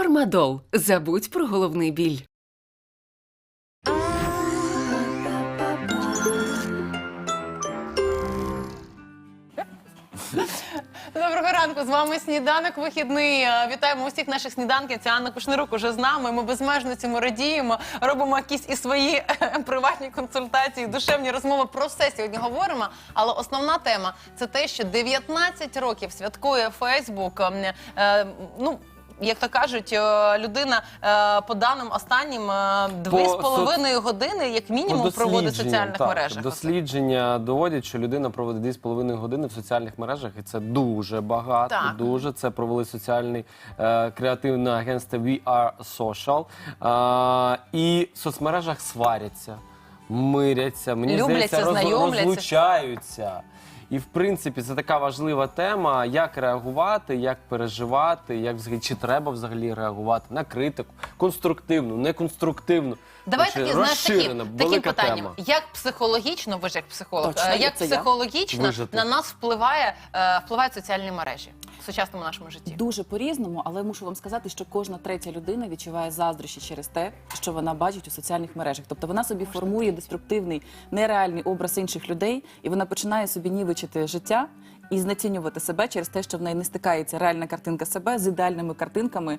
Фармадол. Забудь про головний біль. Доброго ранку, з вами сніданок вихідний. Е, Вітаємо усіх наших сніданків. Це Анна Кушнирук уже з нами. Ми безмежно цьому радіємо. Робимо якісь і свої е, приватні консультації, душевні розмови. Про все сьогодні говоримо. Але основна тема це те, що 19 років святкує Фейсбук. Ем, е, Ну як то кажуть, е, людина е, по даним останнім е, дві з половиною години, як мінімум, проводить в соціальних так, мережах. Дослідження доводять, що людина проводить 2,5 години в соціальних мережах, і це дуже багато. Так. Дуже це провели соціальний е, креативне агентство We Are Social. Е, і в соцмережах сваряться, миряться, мені Любляться, здається, роз- знайомляться. розлучаються. І в принципі це така важлива тема, як реагувати, як переживати, як взагалі чи треба взагалі реагувати на критику, конструктивну, неконструктивну. Давай такі, знаєш, такі, такі питання. тема. Як психологічно, ви ж як психолог, Точно, е, як психологічно Вижити. на нас впливає, е, впливають соціальні мережі в сучасному нашому житті? Дуже по-різному, але мушу вам сказати, що кожна третя людина відчуває заздрощі через те, що вона бачить у соціальних мережах. Тобто вона собі формує деструктивний, нереальний образ інших людей, і вона починає собі нівечити життя і знецінювати себе через те, що в неї не стикається реальна картинка себе з ідеальними картинками.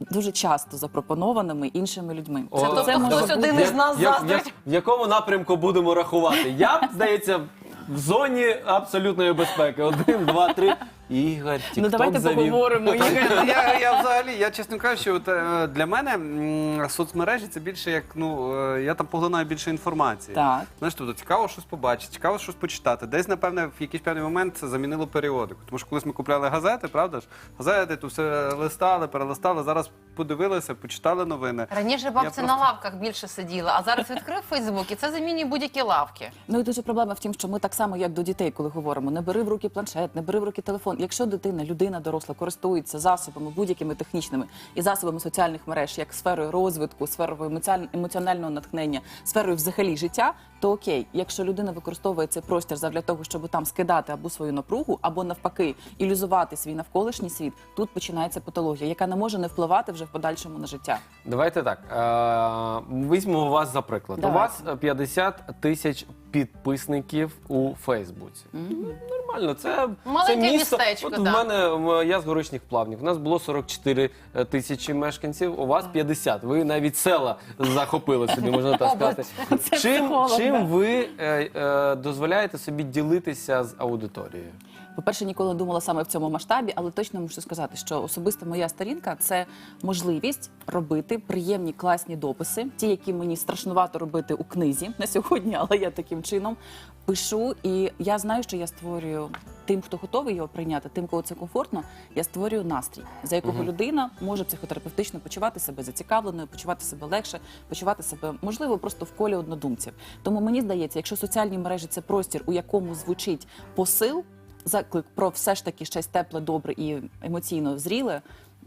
Дуже часто запропонованими іншими людьми. О, Це тобто це може хтось бути- один із нас як- заздрить. В якому напрямку будемо рахувати? Я, здається, в зоні абсолютної безпеки. Один, два, три. Ігор, тік Ну давайте завів. поговоримо. Ігор. я, я взагалі, я чесно кажучи, от, е, для мене м, соцмережі це більше як ну е, я там поглинаю більше інформації. Так. Знаєш, тобто цікаво щось побачити, цікаво щось почитати. Десь, напевне, в якийсь певний момент це замінило періодику. Тому що колись ми купляли газети, правда ж? Газети, то все листали, перелистали. Зараз подивилися, почитали новини. Раніше Я бабці на просто- лавках більше сиділи, а зараз відкрив Фейсбук, і це замінює будь-які лавки. Ну і дуже проблема в тім, що ми так само, як до дітей, коли говоримо, не бери в руки планшет, не бери в руки телефон. Якщо дитина, людина доросла, користується засобами будь-якими технічними і засобами соціальних мереж, як сферою розвитку, сферою емоціонального натхнення, сферою взагалі життя, то окей, якщо людина використовує цей простір для того, щоб там скидати або свою напругу, або навпаки ілюзувати свій навколишній світ, тут починається патологія, яка не може не впливати вже в подальшому на життя. Давайте так. Е, візьмемо вас за приклад. Давайте. У вас е, 50 тисяч підписників у Фейсбуці. Ну, Нормально, це, Маленьке це місто. містечко, От да. в мене я з горичних плавнів. У нас було 44 тисячі мешканців. У вас 50. Ви навіть села захопили собі, можна так сказати. Це Чим, психолог, да. чим ви е, е, дозволяєте собі ділитися з аудиторією? По-перше, ніколи не думала саме в цьому масштабі, але точно мушу сказати, що особисто моя сторінка це можливість робити приємні класні дописи, ті, які мені страшнувато робити у книзі на сьогодні, але я таким чином пишу. І я знаю, що я створюю тим, хто готовий його прийняти, тим, кого це комфортно. Я створюю настрій, за якого людина може психотерапевтично почувати себе зацікавленою, почувати себе легше, почувати себе можливо просто в колі однодумців. Тому мені здається, якщо соціальні мережі це простір, у якому звучить посил заклик про все ж таки щось тепле, добре і емоційно зріле,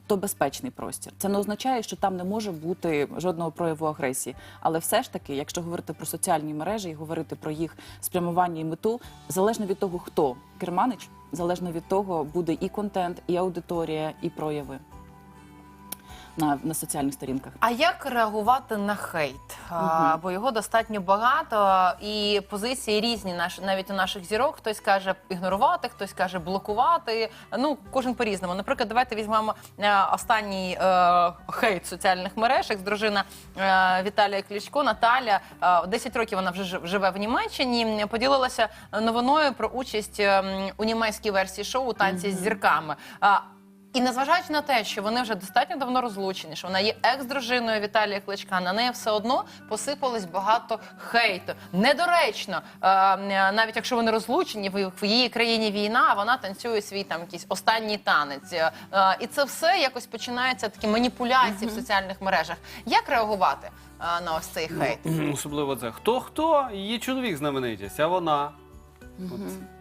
то безпечний простір. Це не означає, що там не може бути жодного прояву агресії. Але все ж таки, якщо говорити про соціальні мережі і говорити про їх спрямування і мету, залежно від того, хто керманич, залежно від того, буде і контент, і аудиторія, і прояви на, на соціальних сторінках. А як реагувати на хейт? А, бо його достатньо багато, і позиції різні наш, навіть у наших зірок. Хтось каже ігнорувати, хтось каже блокувати. Ну, кожен по-різному. Наприклад, давайте візьмемо е, останній е, хейт в соціальних мереж. Як дружина е, Віталія Кличко, Наталя, е, 10 років вона вже жив- живе в Німеччині. Поділилася новиною про участь е, м, у німецькій версії шоу танці з зірками. А, і незважаючи на те, що вони вже достатньо давно розлучені, що вона є екс-дружиною Віталія Кличка, на неї все одно посипалось багато хейту. Недоречно, е, навіть якщо вони розлучені, в її країні війна, а вона танцює свій там якийсь останній танець. Е, е, і це все якось починаються такі маніпуляції в соціальних мережах. Як реагувати на ось цей хейт? Особливо це хто хто її чоловік знаменитість, а вона. От.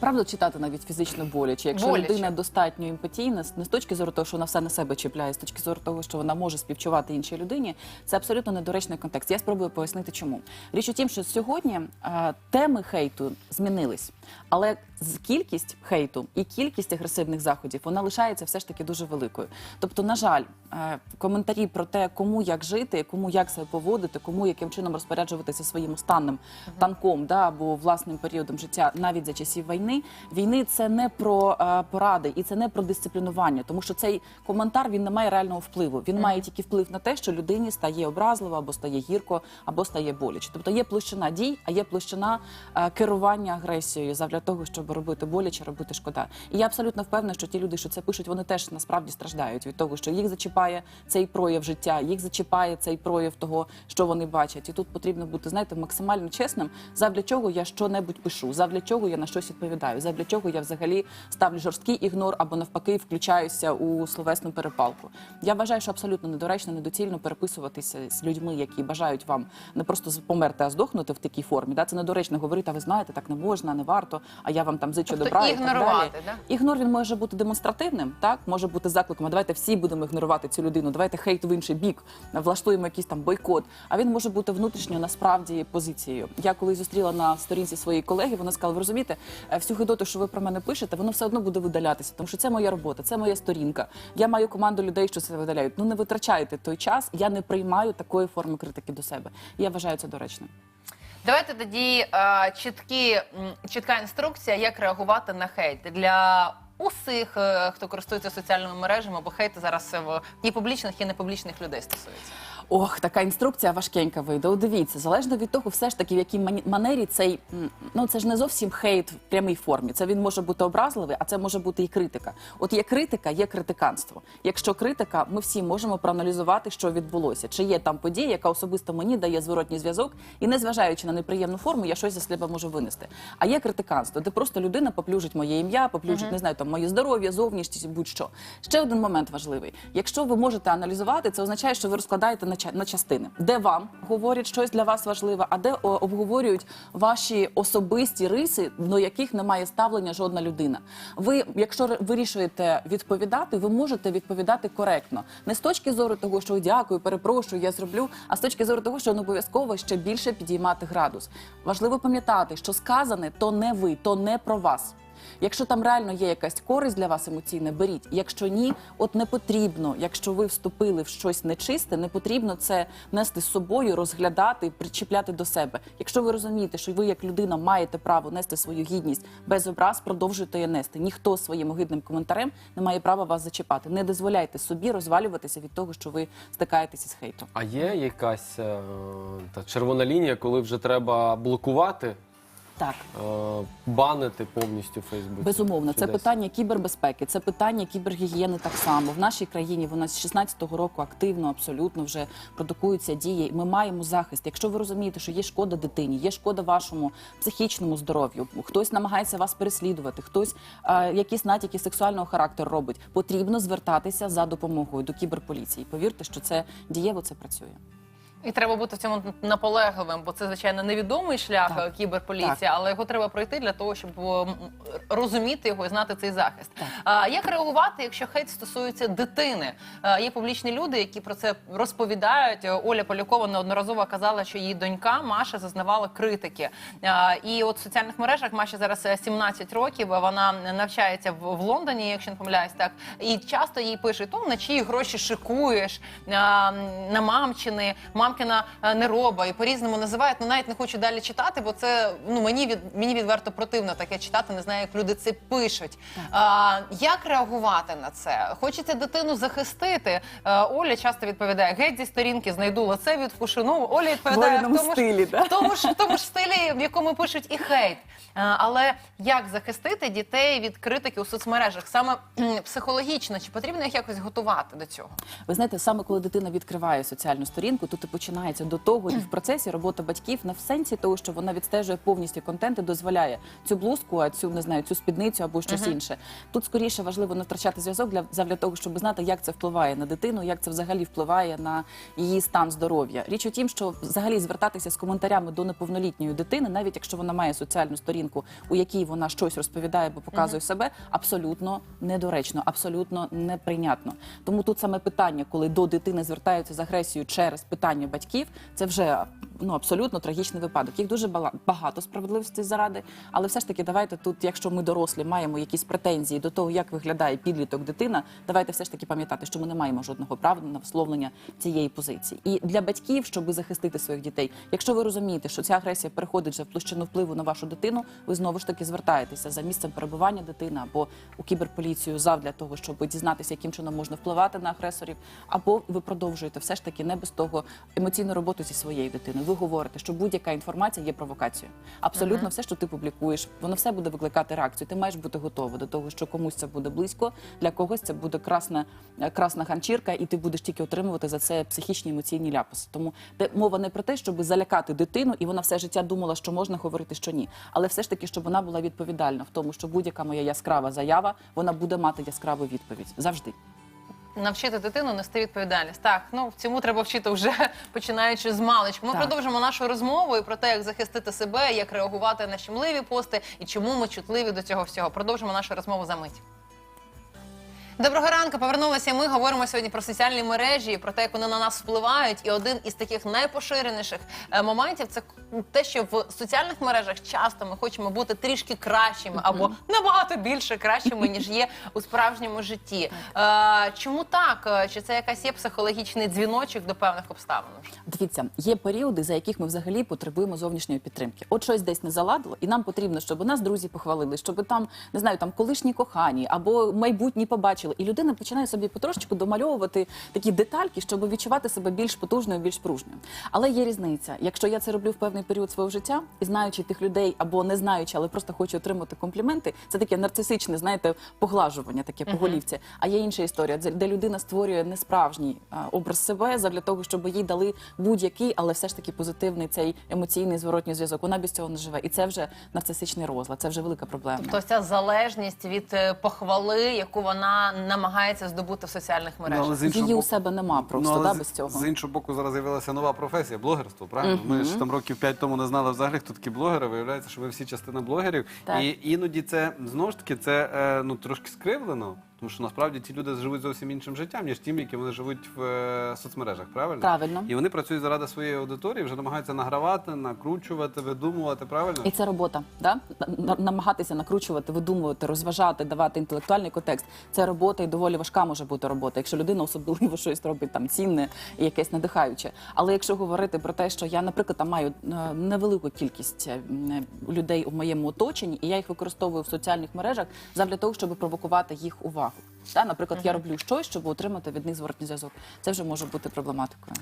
Правда, читати навіть фізично боляче. Якщо Боляче. людина достатньо емпатійна, не з точки зору того, що вона все на себе чіпляє, з точки зору того, що вона може співчувати іншій людині, це абсолютно недоречний контекст. Я спробую пояснити, чому річ у тім, що сьогодні е, теми хейту змінились, але кількість хейту і кількість агресивних заходів вона лишається все ж таки дуже великою. Тобто, на жаль, е, коментарі про те, кому як жити, кому як себе поводити, кому яким чином розпоряджуватися своїм останнім танком да, або власним періодом життя, навіть за часів війни. Війни це не про е, поради і це не про дисциплінування, тому що цей коментар він не має реального впливу. Він має тільки вплив на те, що людині стає образливо, або стає гірко, або стає боляче. Тобто є площина дій, а є площина е, керування агресією задля того, щоб робити боляче, робити шкода. І я абсолютно впевнена, що ті люди, що це пишуть, вони теж насправді страждають від того, що їх зачіпає цей прояв життя, їх зачіпає цей прояв того, що вони бачать. І тут потрібно бути, знаєте, максимально чесним, задля чого я що-небудь пишу, задля чого я на щось відповідаю, задля чого я взагалі ставлю жорсткий ігнор або навпаки включаюся у словесну перепалку. Я вважаю, що абсолютно недоречно, недоцільно переписуватися з людьми, які бажають вам не просто померти, а здохнути в такій формі. Да? Це недоречно говорити, а ви знаєте, так не можна, не варто, а я вам там зичу Тобто добра. і так далі. да? Ігнор він може бути демонстративним, так може бути закликом. а Давайте всі будемо ігнорувати цю людину. Давайте хейт в інший бік, влаштуємо якийсь там бойкот. А він може бути внутрішньо насправді позицією. Я коли зустріла на сторінці своєї колеги, вона сказала: ви розумієте, е, всю гидоту, що ви про мене пишете, воно все одно буде видалятися, тому що це моя робота, це моя сторінка. Я маю команду людей, що це видаляють. Ну не витрачайте той час. Я не приймаю такої форми критики до себе. Я вважаю це доречним. Давайте тоді е, чіткі, чітка інструкція, як реагувати на хейт для усіх, е, хто користується соціальними мережами, бо хейт зараз в і публічних, і непублічних людей стосується. Ох, така інструкція важкенька вийде. Дивіться, залежно від того, все ж таки, в якій манері цей ну це ж не зовсім хейт в прямій формі. Це він може бути образливий, а це може бути і критика. От є критика, є критиканство. Якщо критика, ми всі можемо проаналізувати, що відбулося, чи є там подія, яка особисто мені дає зворотній зв'язок, і незважаючи на неприємну форму, я щось за себе можу винести. А є критиканство, де просто людина поплюжить моє ім'я, поплюжить, не знаю, там моє здоров'я, зовнішність, будь-що. Ще один момент важливий. Якщо ви можете аналізувати, це означає, що ви розкладаєте на, на частини, де вам говорять щось для вас важливе, а де обговорюють ваші особисті риси, до яких не має ставлення жодна людина. Ви, якщо вирішуєте відповідати, ви можете відповідати коректно, не з точки зору того, що дякую, перепрошую, я зроблю, а з точки зору того, що не обов'язково ще більше підіймати градус. Важливо пам'ятати, що сказане то не ви, то не про вас. Якщо там реально є якась користь для вас емоційна, беріть. Якщо ні, от не потрібно, якщо ви вступили в щось нечисте, не потрібно це нести з собою, розглядати, причіпляти до себе. Якщо ви розумієте, що ви як людина маєте право нести свою гідність без образ, продовжуйте її нести. Ніхто своїм огидним коментарем не має права вас зачіпати. Не дозволяйте собі розвалюватися від того, що ви стикаєтеся з хейтом. А є якась е, та червона лінія, коли вже треба блокувати, Так. е, банити повністю Фейсбук? Безумовно, це питання кібербезпеки, це питання кібергігієни так само. В нашій країні вона з 16-го року активно, абсолютно вже продукуються дії. Ми маємо захист. Якщо ви розумієте, що є шкода дитині, є шкода вашому психічному здоров'ю, хтось намагається вас переслідувати, хтось е, якісь натяки сексуального характеру робить, потрібно звертатися за допомогою до кіберполіції. Повірте, що це дієво це працює. І треба бути в цьому наполегливим, бо це звичайно невідомий шлях Так. е, кіберполіції, але його треба пройти для того, щоб розуміти його і знати цей захист. А як реагувати, якщо хейт стосується дитини? Е, Є публічні люди, які про це розповідають. Е, Оля Полякова неодноразово казала, що її донька Маша зазнавала критики. Е, І от в соціальних мережах Маші зараз е, 17 років. Вона навчається в в Лондоні, якщо не помиляюсь, так і часто їй пишуть: то на чиї гроші шикуєш е, на мамчини, мамкина е, нероба і по-різному називають. Ну навіть не хочу далі читати, бо це ну мені від мені відверто противно таке читати. Не знаю, як люди це пишуть. А, як реагувати на це? Хочеться дитину захистити. Е, Оля часто відповідає: геть зі сторінки знайду лице від Ну, Оля відповідає в тому, стилі, ж, да? в тому ж в тому ж стилі, в якому пишуть і хейт. Е, Але як захистити дітей від критики у соцмережах? Саме психологічно, чи потрібно їх якось готувати до цього? Ви знаєте, саме коли дитина відкриває соціальну сторінку, тут і починається до того, і в процесі робота батьків не в сенсі того, що вона відстежує повністю контент і дозволяє цю блузку, а цю не знаю, цю спідницю або щось інше. Тут скоріше важливо не втрачати зв'язок для завдяки того, щоб знати, як це впливає на дитину, як це взагалі впливає на її стан здоров'я. Річ у тім, що взагалі звертатися з коментарями до неповнолітньої дитини, навіть якщо вона має соціальну сторінку, у якій вона щось розповідає або показує себе, абсолютно недоречно, абсолютно неприйнятно. Тому тут саме питання, коли до дитини звертаються з агресією через питання батьків, це вже ну абсолютно трагічний випадок. Їх дуже багато справедливості заради, але все ж таки, давайте тут, якщо ми дорослі маємо якісь претензії до того, як виглядає підліток дитина, давайте все ж таки пам'ятати, що ми не маємо жодного права на висловлення цієї позиції. І для батьків, щоб захистити своїх дітей, якщо ви розумієте, що ця агресія переходить вже в площину впливу на вашу дитину, ви знову ж таки звертаєтеся за місцем перебування дитини або у кіберполіцію зав для того, щоб дізнатися, яким чином можна впливати на агресорів, або ви продовжуєте все ж таки не без того емоційну роботу зі своєю дитиною. Ви говорите, що будь-яка інформація є провокацією. Абсолютно все, що ти публікуєш, воно все буде викликати реакцію. Ти маєш бути готовий до того, що комусь це буде близько, для когось це буде красна, е, красна ганчірка, і ти будеш тільки отримувати за це психічні емоційні ляпаси. Тому де мова не про те, щоб залякати дитину, і вона все життя думала, що можна говорити, що ні. Але все ж таки, щоб вона була відповідальна в тому, що будь-яка моя яскрава заява, вона буде мати яскраву відповідь завжди. Навчити дитину нести відповідальність. Так, ну в цьому треба вчити вже починаючи з маличку. Ми Так. продовжимо нашу розмову і про те, як захистити себе, як реагувати на щемливі пости і чому ми чутливі до цього всього. Продовжимо нашу розмову за мить. Доброго ранку, повернулися. Ми говоримо сьогодні про соціальні мережі, про те, як вони на нас впливають. І один із таких найпоширеніших е, моментів це те, що в соціальних мережах часто ми хочемо бути трішки кращими або набагато більше кращими, ніж є у справжньому житті. Е, чому так? Е, Чи це якась є психологічний дзвіночок до певних обставин? Дивіться, є періоди, за яких ми взагалі потребуємо зовнішньої підтримки. От щось десь не заладило, і нам потрібно, щоб нас друзі похвалили, щоб там не знаю, там колишні кохані або майбутні побачили. І людина починає собі потрошечку домальовувати такі детальки, щоб відчувати себе більш потужною, більш пружньою. Але є різниця. Якщо я це роблю в певний період свого життя і знаючи тих людей або не знаючи, але просто хочу отримати компліменти, це таке нарцисичне, знаєте, поглажування, таке по голівці. А є інша історія, де- людина створює несправжній образ себе задля того, щоб їй дали будь-який, але все ж таки позитивний цей емоційний зворотній зв'язок. Вона без цього не живе. І це вже нарцисичний розлад, це вже велика проблема. Тобто ця залежність від е, похвали, яку вона намагається здобути в соціальних мережах. Ну, але з Її у боку- себе нема просто, але да, з- без цього. З іншого боку, зараз з'явилася нова професія блогерство, правильно? Ми ж там років п'ять тому не знали взагалі, хто такі блогери. Виявляється, що ви всі частина блогерів. Так. І іноді це знову ж таки це е, ну трошки скривлено. Тому що насправді ті люди живуть зовсім іншим життям, ніж тим, які вони живуть в е, соцмережах, правильно? Правильно. І вони працюють заради своєї аудиторії, вже намагаються награвати, накручувати, видумувати, правильно? І це робота, да? На- намагатися накручувати, видумувати, розважати, давати інтелектуальний контекст. Це робота і доволі важка може бути робота, якщо людина особливо щось робить там цінне і якесь надихаюче. Але якщо говорити про те, що я, наприклад, там маю е, невелику кількість е, м, людей у моєму оточенні, і я їх використовую в соціальних мережах задля того, щоб провокувати їх увагу. Да? Наприклад, я роблю щось, щоб отримати від них зворотній зв'язок. Це вже може бути проблематикою.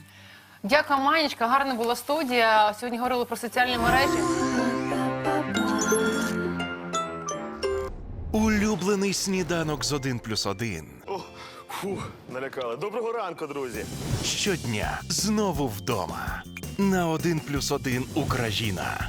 Дякую, Манечка. Гарна була студія. Сьогодні говорили про соціальні мережі. Улюблений сніданок з 1 плюс 1. О, фу, налякали. Доброго ранку, друзі. Щодня знову вдома. На 1 плюс 1 Україна